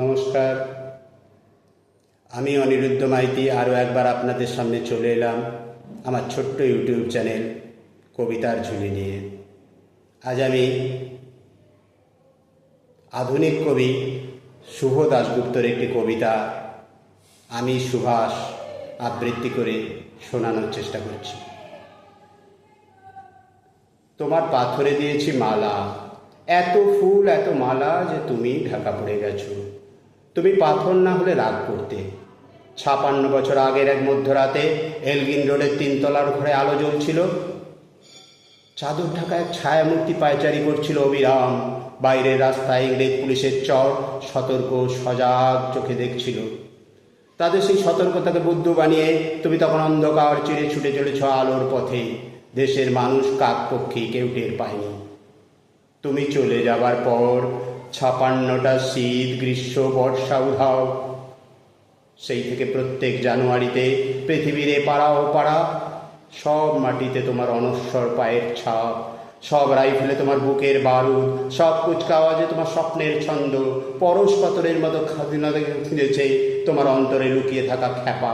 নমস্কার। আমি অনিরুদ্ধ মাইতি, আরও একবার আপনাদের সামনে চলে এলাম আমার ছোট্ট ইউটিউব চ্যানেল কবিতার ঝুলি নিয়ে। আজ আমি আধুনিক কবি শুভ দাশগুপ্তর একটি কবিতা, আমি সুভাষ, আবৃত্তি করে শোনানোর চেষ্টা করছি। তোমার পাথরে দিয়েছি মালা, এত ফুল, এত মালা যে তুমি ঢাকা পড়ে গেছো। তুমি পাথর না হলে রাগ করতে। ছাপান্ন বছর আগের এক মধ্যরাতে এলগিন রোডের তিনতলার ঘরে আলো জ্বলছিল। চাদর ঢাকা এক ছায়ামূর্তি পায়চারি করছিল অবিরাম। বাইরের রাস্তায় ইংরেজ পুলিশের চর সতর্ক সজাগ চোখে দেখছিল। তাদের সেই সতর্কতাকে বুদ্ধ বানিয়ে তুমি তখন অন্ধকার চিড়ে ছুটে চলেছ আলোর পথে। দেশের মানুষ কাক পক্ষী কেউ টের পায়নি। তুমি চলে যাবার পর ছাপান্নটা শীত, গ্রীষ্ম, বর্ষা, উধাও। সেই থেকে প্রত্যেক জানুয়ারিতে পৃথিবীর এ পাড়া ও পাড়া, সব মাটিতে তোমার অনশ্বর পায়ের ছাপ, সব রাইফেলে তোমার বুকের বারুদ, সব কুচকা আওয়াজে তোমার স্বপ্নের ছন্দ, পরশ পাথরের মতো স্বাধীনতা ফিরেছে তোমার অন্তরে লুকিয়ে থাকা খ্যাপা।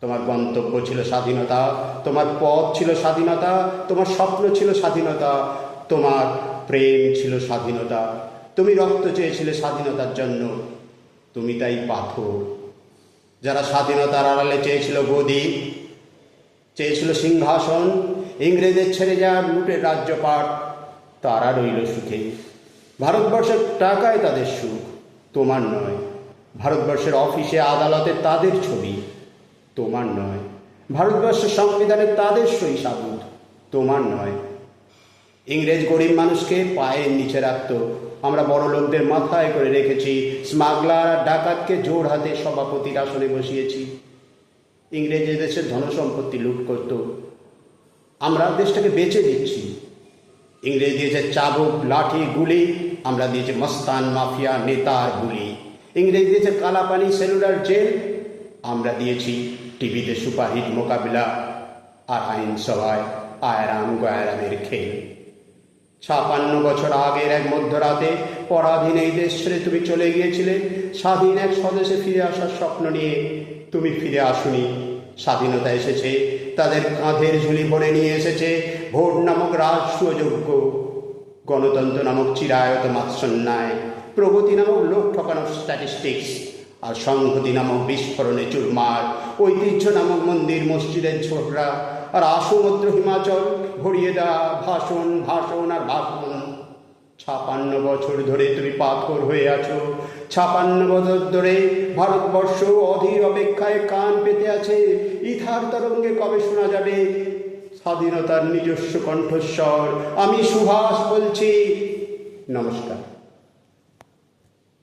তোমার গন্তব্য ছিল স্বাধীনতা, তোমার পথ ছিল স্বাধীনতা, তোমার স্বপ্ন ছিল স্বাধীনতা, তোমার প্রেম ছিল স্বাধীনতা। তুমি রক্ত চেয়েছিলে স্বাধীনতার জন্য। তুমি তাই পাথর। যারা স্বাধীনতার আড়ালে চেয়েছিল গদি, চেয়েছিল সিংহাসন ইংরেজের ছেড়ে যাওয়ার লুটের রাজ্যপাট, তারা রইল সুখে। ভারতবর্ষের টাকায় তাদের সুখ, তোমার নয়। ভারতবর্ষের অফিসে আদালতে তাদের ছবি, তোমার নয়। ভারতবর্ষের সংবিধানে তাদের সই সাবুত, তোমার নয়। ইংরেজ গরিব মানুষকে পায়ের নিচে রাখত আমরা বড় লোকদের মাথায় করে রেখেছি। স্মাগলার আর ডাকাতকে জোর হাতে সভাপতির আসনে বসিয়েছি। ইংরেজ দেশের ধনসম্পত্তি লুট করত। আমরা দেশটাকে বেচে দিচ্ছি। ইংরেজ দিয়েছে চাবুক, লাঠি, গুলি। আমরা দিয়েছি মস্তান মাফিয়া নেতার গুলি। ইংরেজ দিয়েছে কালাপানি, সেলুলার জেল। আমরা দিয়েছি টিভিতে সুপারহিট মোকাবিলা। আর আইনসভায় আয়রাম গয়ারামের খেল। ছাপান্ন বছর আগের এক মধ্যরাতে, পরাধীন এই দেশ ছেড়ে তুমি চলে গিয়েছিলে। স্বাধীন এক স্বদেশে ফিরে আসার স্বপ্ন নিয়ে তুমি ফিরে আসুনি। স্বাধীনতা এসেছে, তাদের কাঁধের ঝুলি ভরে নিয়ে এসেছে ভোট নামক রাষ্ট্রযোগ্য গণতন্ত্র নামক চিরায়ত মাৎসন্যায়। প্রগতি নামক লোক ঠকানোর স্ট্যাটিস্টিক্স আর সংহতি নামক বিস্ফোরণে চুরমার ঐতিহ্য নামক মন্দির, মসজিদের ছোটরা আর আসমুদ্র হিমাচল ভরিয়ে দেওয়া ভাষণ ভাষণ আর ভাষণ। ছাপান্ন বছর ধরে তুমি পাথর হয়ে আছো। ছাপান্ন বছর ধরে ভারতবর্ষ অধীর অপেক্ষায় কান পেতে আছে। ইথার তরঙ্গে কবে শোনা যাবে? স্বাধীনতার নিজস্ব কণ্ঠস্বর। আমি সুভাষ বলছি। নমস্কার।